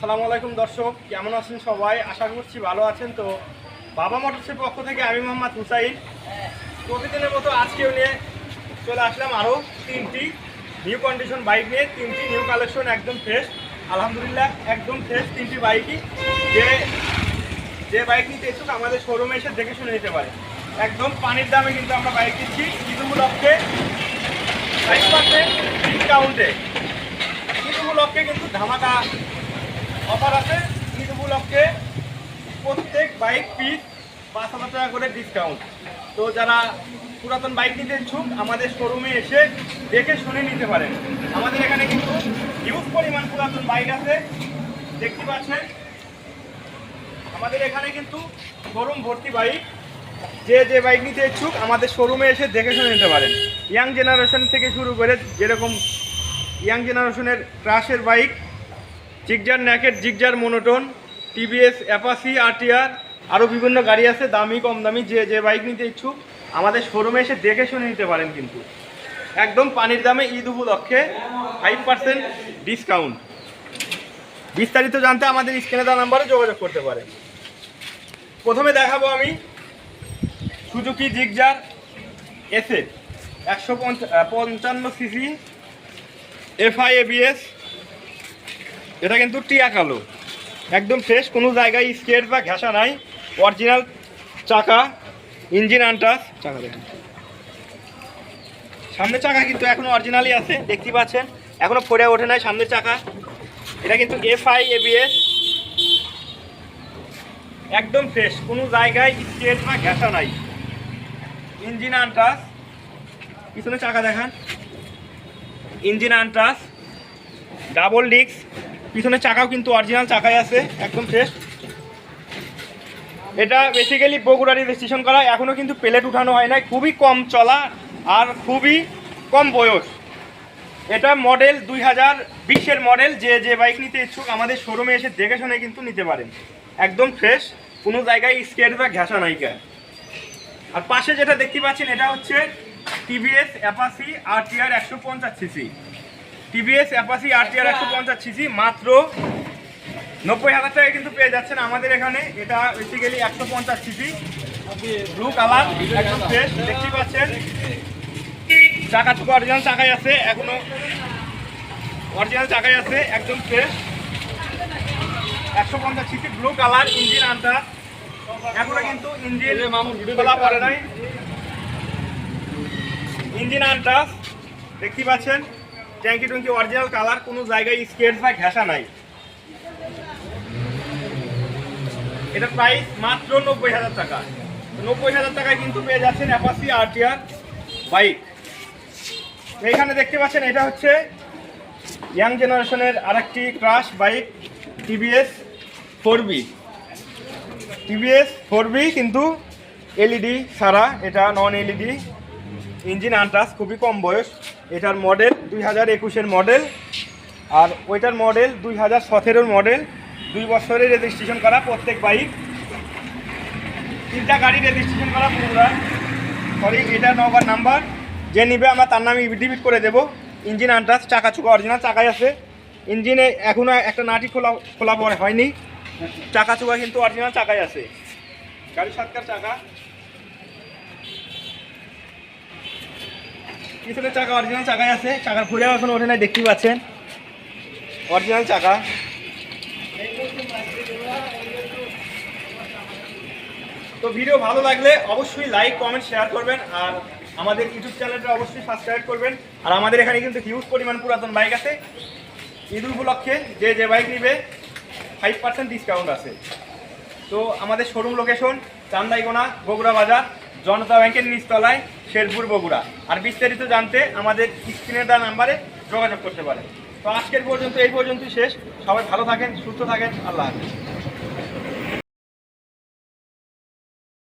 আসসালামু আলাইকুম দর্শক, কেমন আছেন সবাই? আশা করছি ভালো আছেন তো। বাবা মোটরসের পক্ষ থেকে আমি মোহাম্মদ হুসাইন। প্রতিদিনের মতো আজকেও নিয়ে চলে আসলাম আরও তিনটি নিউ কন্ডিশন বাইক নিয়ে, তিনটি নিউ কালেকশন একদম ফ্রেশ আলহামদুলিল্লাহ একদম ফ্রেশ তিনটি বাইকই যে যে বাইক নিতে ইচ্ছুক আমাদের শোরুমে এসে দেখে শুনে নিতে পারে। একদম পানির দামে কিন্তু আমরা বাইক দিচ্ছি ঈদুগুলক্ষে ফাইভ পার্সেন্ট ডিসকাউন্টে ঈদ কিন্তু ধামাকা অফার আছে। ঈদ প্রত্যেক বাইক পিস পাঁচ হাজার টাকা করে ডিসকাউন্ট তো যারা পুরাতন বাইক নিতে ইচ্ছুক, আমাদের শোরুমে এসে দেখে শুনে নিতে পারেন। আমাদের এখানে কিন্তু হিউজ পরিমাণ পুরাতন বাইক আছে। দেখতে পাচ্ছেন? আমাদের এখানে কিন্তু শোরুম ভর্তি বাইক। যে যে বাইক নিতে ইচ্ছুক, আমাদের শোরুমে এসে দেখে শুনে নিতে পারেন। ইয়াং জেনারেশন থেকে শুরু করে যেরকম ইয়াং জেনারেশনের ক্রাশের bike Gixxer naked, Gixxer monotone, TVS Apache RTR আরও বিভিন্ন গাড়ি আছে, দামি, কম দামি, যে যে বাইক নিতে ইচ্ছুক, আমাদের শোরুমে এসে দেখে শুনে নিতে পারেন কিন্তু। একদম পানির দামে ঈদ উপলক্ষে ফাইভ পার্সেন্ট ডিসকাউন্ট বিস্তারিত জানতে আমাদের স্ক্রিনে দেওয়া নাম্বারে যোগাযোগ করতে পারেন। প্রথমে দেখাবো আমি সুজুকি জিগজার এসে একশো পঞ্চান্ন সিসি, এফআই, এবিএস এটা কিন্তু টিয়া কালো। একদম ফ্রেশ কোনো জায়গায় স্কেট বা ঘেঁষা নাই। অরিজিনাল চাকা ইঞ্জিন আনটাস চাকা দেখুন। সামনের চাকা কিন্তু এখনও অরিজিনালই আছে, দেখতে পাচ্ছেন। এখনও ফোরে ওঠে নাই সামনের চাকা। এটা কিন্তু এফআই এবিএস একদম ফ্রেশ কোনো জায়গায় স্কেট বা ঘেঁষা নাই। ইঞ্জিন আনটাস পিছনে চাকা দেখান। ইঞ্জিন আনটাস ডাবল ডিস্ক পিছনের চাকাও কিন্তু অরিজিনাল চাকাই আছে, একদম ফ্রেশ এটা বেসিক্যালি বগুড়া রেজিস্ট্রেশন করা এখনও কিন্তু প্লেট উঠানো হয় নাই, খুবই কম চলা আর খুবই কম বয়স। এটা মডেল দুই হাজার বিশের মডেল যে যে বাইক নিতে ইচ্ছুক আমাদের শোরুমে এসে দেখে শুনে কিন্তু নিতে পারেন। একদম ফ্রেশ কোনো জায়গায় স্কেট বা ঘেঁষা নাইকা আর পাশে যেটা দেখতে পাচ্ছেন, এটা হচ্ছে টিভিএস অ্যাপাসি আর টিআর একশো পঞ্চাশ CC TVS Apache RTR একশো পঞ্চাশ সিসি মাত্র নব্বই হাজার টাকায় কিন্তু পেয়ে যাচ্ছেন আমাদের এখানে। এটা বেসিক্যালি একশো পঞ্চাশ সিসি। ব্লু কালার একদম ফ্রেশ দেখতেই পাচ্ছেন। চাকা চুকা অরিজিনাল চাকাই আছে এখনও অরিজিনাল চাকাই আছে একদম ফ্রেশ একশো পঞ্চাশ সিসি ব্লু কালার ইঞ্জিন আনটা এখনও কিন্তু ইঞ্জিন খোলা পড়ে নাই। ইঞ্জিন আনটাস দেখতে পাচ্ছেন। ট্যাঙ্কি টুঙ্কি অরিজিনাল কালার কোনো জায়গায় স্কেচ বা ঘেঁষা নাই। এটা প্রাইস মাত্র নব্বই হাজার টাকা। নব্বই হাজার টাকায় কিন্তু পেয়ে যাচ্ছেন অ্যাপাসি আরটিআর বাইক এইখানে দেখতে পাচ্ছেন, এটা হচ্ছে ইয়াং জেনারেশনের আরেকটি crush bike TVS four B TVS four B কিন্তু এলইডি ছাড়া, এটা নন এলইডি ইঞ্জিন আনটাস খুবই কম বয়স। এটার মডেল দুই হাজার একুশের মডেল আর ওইটার মডেল দুই হাজার সতেরোর মডেল দুই বছরের রেজিস্ট্রেশন করা প্রত্যেক বাইক তিনটা গাড়ি রেজিস্ট্রেশন করা পুরোটা। সরি এটা নগর নাম্বার যে নিবে, আমরা তার নামে ডিবিট করে দেবো। ইঞ্জিন আনটাস চাকা চুকা অরিজিনাল চাকাই আছে। ইঞ্জিনে এখনও একটা নাটি খোলা খোলা পরে হয়নি। চাকা চুকা কিন্তু অরিজিনাল চাকাই আছে। গাড়ি সাতকার চাকা। পিছনের চাকা অরিজিনাল চাকাই আছে। চাকার ঘুরেও এখন ওঠে নাই, দেখতেই পাচ্ছেন। অরিজিনাল চাকা। তো ভিডিও ভালো লাগলে অবশ্যই লাইক কমেন্ট শেয়ার করবেন, আর আমাদের ইউটিউব চ্যানেলটা অবশ্যই সাবস্ক্রাইব করবেন। আর আমাদের এখানে কিন্তু হিউজ পরিমাণ পুরাতন বাইক আছে। ঈদ উপলক্ষে যে যে বাইক নিবে ফাইভ পার্সেন্ট ডিসকাউন্ট আছে। তো আমাদের শোরুম লোকেশন চান্দাইগোনা বগুড়া বাজার। জনতা ব্যাংকের নিচতলায় শেরপুর বগুড়া। আর বিস্তারিত জানতে আমাদের স্ক্রিনে দেওয়া নাম্বারে যোগাযোগ করতে পারে তো আজকের পর্যন্ত এই পর্যন্তই শেষ। সবাই ভালো থাকেন, সুস্থ থাকেন। আল্লাহ হাফিজ।